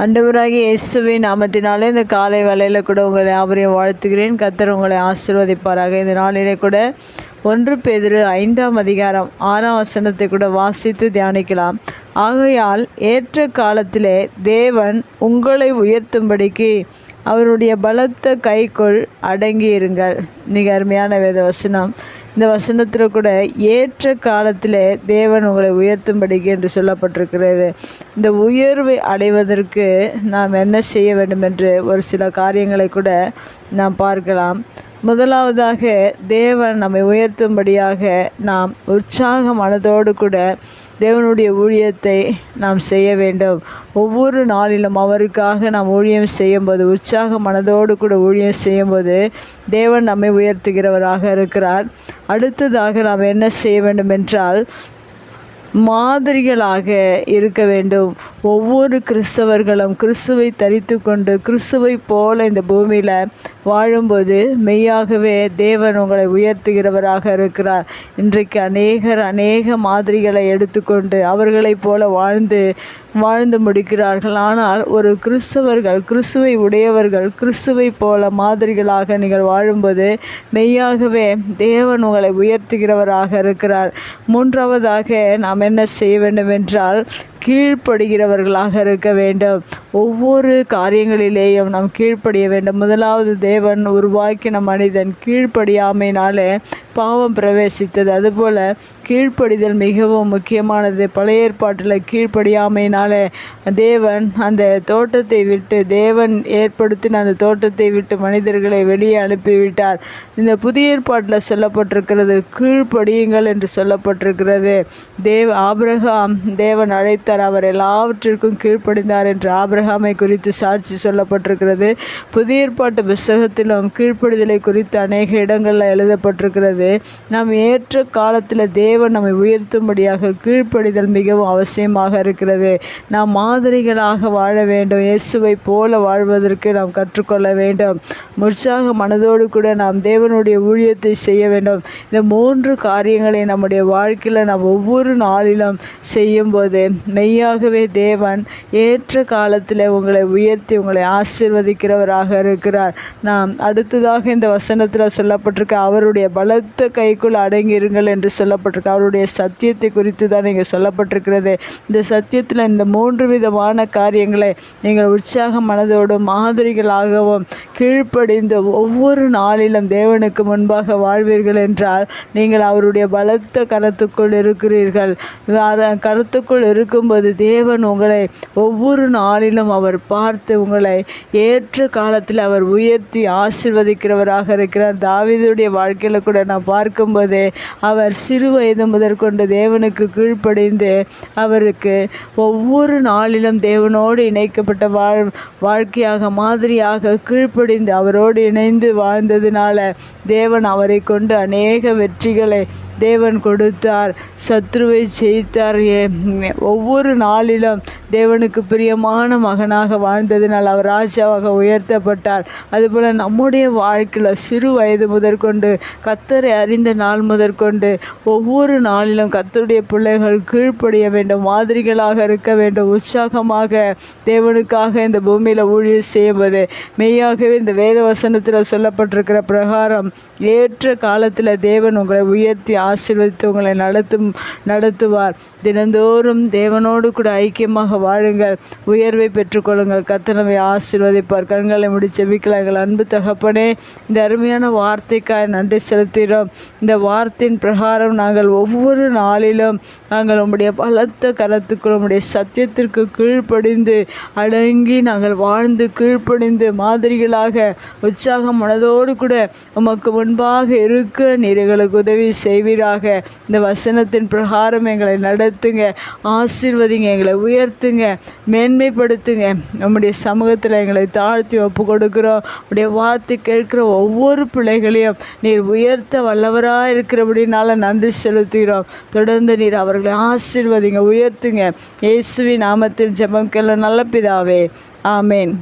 அண்டவராகி இயேசுவின் நாமத்தினாலே இந்த காலை வேலையில் கூட உங்களை யாவரையும் வாழ்த்துகிறேன். கத்தர் உங்களை ஆசிர்வதிப்பாராக. இந்த நாளிலே கூட ஒன்று பேதிரு ஐந்தாம் அதிகாரம் ஆறாம் வசனத்தை கூட வாசித்து தியானிக்கலாம். ஆகையால் ஏற்ற காலத்திலே தேவன் உங்களை உயர்த்தும்படிக்கு அவருடைய பலத்த கைக்குள் அடங்கியிருங்கள். மிக அருமையான வேத வசனம். இந்த வசனத்தில் கூட ஏற்ற காலத்தில் தேவன் உங்களை உயர்த்தும்படிக்கு என்று சொல்லப்பட்டிருக்கிறது. இந்த உயர்வை அடைவதற்கு நாம் என்ன செய்ய வேண்டும் என்று ஒரு சில காரியங்களை கூட நாம் பார்க்கலாம். முதலாவதாக தேவன் நம்மை உயர்த்தும்படியாக நாம் உற்சாக மனதோடு கூட தேவனுடைய ஊழியத்தை நாம் செய்ய வேண்டும். ஒவ்வொரு நாளிலும் அவருக்காக நாம் ஊழியம் செய்யும்போது உற்சாக மனதோடு கூட ஊழியம் செய்யும்போது தேவன் நம்மை உயர்த்துகிறவராக இருக்கிறார். அடுத்ததாக நாம் என்ன செய்ய வேண்டும் என்றால் மாதிரிகளாக இருக்க வேண்டும். ஒவ்வொரு கிறிஸ்தவர்களும் கிறிஸ்துவை தரித்து கொண்டு கிறிஸ்துவை போல இந்த பூமியில் வாழும்போது மெய்யாகவே தேவன் உங்களை உயர்த்துகிறவராக இருக்கிறார். இன்றைக்கு அநேகர் அநேக மாதிரிகளை எடுத்துக்கொண்டு அவர்களைப் போல வாழ்ந்து வாழ்ந்து முடிக்கிறார்கள். ஆனால் ஒரு கிறிஸ்தவர்கள் கிறிஸ்துவை உடையவர்கள் கிறிஸ்துவை போல மாதிரிகளாக நீங்கள் வாழும்போது மெய்யாகவே தேவன் உங்களை உயர்த்துகிறவராக இருக்கிறார். மூன்றாவதாக நாம் என்ன செய்ய வேண்டும் என்றால் கீழ்ப்படுகிறவர்களாக இருக்க வேண்டும். ஒவ்வொரு காரியங்களிலேயும் நாம் கீழ்ப்படிய வேண்டும். முதலாவது தேவன் உருவாக்கின மனிதன் கீழ்ப்படியாமையினாலே பாவம் பிரவேசித்தது. அதுபோல் கீழ்ப்படிதல் மிகவும் முக்கியமானது. பழைய ஏற்பாட்டில் கீழ்ப்படியாமையினாலே தேவன் அந்த தோட்டத்தை விட்டு தேவன் ஏற்படுத்தின அந்த தோட்டத்தை விட்டு மனிதர்களை வெளியே அனுப்பிவிட்டார். இந்த புதிய ஏற்பாட்டில் சொல்லப்பட்டிருக்கிறது கீழ்ப்படியுங்கள் என்று சொல்லப்பட்டிருக்கிறது. தேவ் ஆபிரகாம் தேவன் அழைத்து அழைத்தார் அவர் எல்லாவற்றிற்கும் கீழ்ப்படிந்தார் என்று ஆபிரகாமை குறித்து சாட்சி சொல்லப்பட்டிருக்கிறது. புதிய ஏற்பாட்டு புஸ்தகத்திலும் கீழ்ப்படிதலை குறித்து அநேக இடங்களில் எழுதப்பட்டிருக்கிறது. நாம் ஏற்ற காலத்தில் தேவன் நம்மை உயர்த்தும்படியாக கீழ்ப்படிதல் மிகவும் அவசியமாக இருக்கிறது. நாம் மாதிரிகளாக வாழ வேண்டும். இயேசுவை போல வாழ்வதற்கு நாம் கற்றுக்கொள்ள வேண்டும். உற்சாக மனதோடு கூட நாம் தேவனுடைய ஊழியத்தை செய்ய வேண்டும். இந்த மூன்று காரியங்களை நம்முடைய வாழ்க்கையில் நாம் ஒவ்வொரு நாளிலும் செய்யும்போது மெய்யாகவே தேவன் ஏற்ற காலத்தில் உங்களை உயர்த்தி உங்களை ஆசிர்வதிக்கிறவராக இருக்கிறார். நாம் அடுத்ததாக இந்த வசனத்தில் சொல்லப்பட்டிருக்க அவருடைய பலத்த கைக்குள் அடங்கிருங்கள் என்று சொல்லப்பட்டிருக்கு அவருடைய சத்தியத்தை குறித்து தான் நீங்கள் சொல்லப்பட்டிருக்கிறது. இந்த சத்தியத்தில் இந்த மூன்று விதமான காரியங்களை நீங்கள் உற்சாக மனதோடும் மாதிரிகளாகவும் கீழ்ப்படிந்து ஒவ்வொரு நாளிலும் தேவனுக்கு முன்பாக வாழ்வீர்கள் என்றால் நீங்கள் அவருடைய பலத்த கரத்துக்குள் இருக்கிறீர்கள். கருத்துக்குள் வரும்போது தேவன் உங்களை ஒவ்வொரு நாளிலும் அவர் பார்த்து உங்களை ஏற்ற காலத்தில் அவர் உயர்த்தி ஆசிர்வதிக்கிறவராக இருக்கிறார். தாவிதுடைய வாழ்க்கையில் கூட நான் பார்க்கும்போது அவர் சிறு வயது முதற்கொண்டு தேவனுக்கு கீழ்ப்படைந்து அவருக்கு ஒவ்வொரு நாளிலும் தேவனோடு இணைக்கப்பட்ட வாழ் வாழ்க்கையாக மாதிரியாக கீழ்ப்படிந்து அவரோடு இணைந்து வாழ்ந்ததினால தேவன் அவரை கொண்டு அநேக வெற்றிகளை தேவன் கொடுத்தார் சத்ருவை ஜெயித்தார். ஒவ்வொரு நாளிலும் தேவனுக்கு பிரியமான மகனாக வாழ்ந்ததினால் அவர் ராஜாவாக உயர்த்தப்பட்டார். அதுபோல் நம்முடைய வாழ்க்கையில் சிறு வயது முதற்கொண்டு கத்தரை அறிந்த நாள் முதற்கொண்டு ஒவ்வொரு நாளிலும் கத்தருடைய பிள்ளைகள் கீழ்ப்படிய வேண்டும் மாதிரிகளாக இருக்க வேண்டும் உற்சாகமாக தேவனுக்காக இந்த பூமியில் ஊழியர் செய்வது மெய்யாகவே இந்த வேத வசனத்தில் சொல்லப்பட்டிருக்கிற பிரகாரம் ஏற்ற காலத்தில் தேவன் உங்களை உயர்த்தி ஆசீர்வதித்து உங்களை நடத்தும் நடத்துவார். தினந்தோறும் தேவனோடு கூட ஐக்கியமாக வாழுங்கள். உயர்வை பெற்றுக்கொள்ளுங்கள். கத்தனவை ஆசீர்வதிப்பார். கண்களை முடி செவிக்கலாம் எங்கள் அன்பு தகப்பனே இந்த அருமையான வார்த்தைக்காய் நன்றி செலுத்துகிறோம். இந்த வார்த்தையின் பிரகாரம் நாங்கள் ஒவ்வொரு நாளிலும் நாங்கள் உங்களுடைய பலத்த கரத்துக்குள் உங்களுடைய சத்தியத்திற்கு கீழ்ப்படிந்து அடங்கி நாங்கள் வாழ்ந்து கீழ்ப்படிந்து மாதிரிகளாக உற்சாக மனதோடு கூட உமக்கு முன்பாக இருக்க நீர் எங்களுக்கு உதவி செய்வீராக இந்த வசனத்தின் பிரகாரம் எங்களை நடத்துங்க ஆசீர்வதிங்க எங்களை உயர்த்துங்க மேன்மைப்படுத்துங்க. நம்முடைய சமூகத்தில் எங்களை தாழ்த்தி ஒப்பு கொடுக்குறோம். உடைய வார்த்தை கேட்குற ஒவ்வொரு பிள்ளைகளையும் நீர் உயர்த்த வல்லவராக இருக்கிறபடினால நன்றி செலுத்துகிறோம். தொடர்ந்து நீர் அவர்களை ஆசீர்வதிங்க உயர்த்துங்க. இயேசுவி நாமத்தில் ஜெபம் கேள்வி நல்ல பிதாவே. ஆமேன்.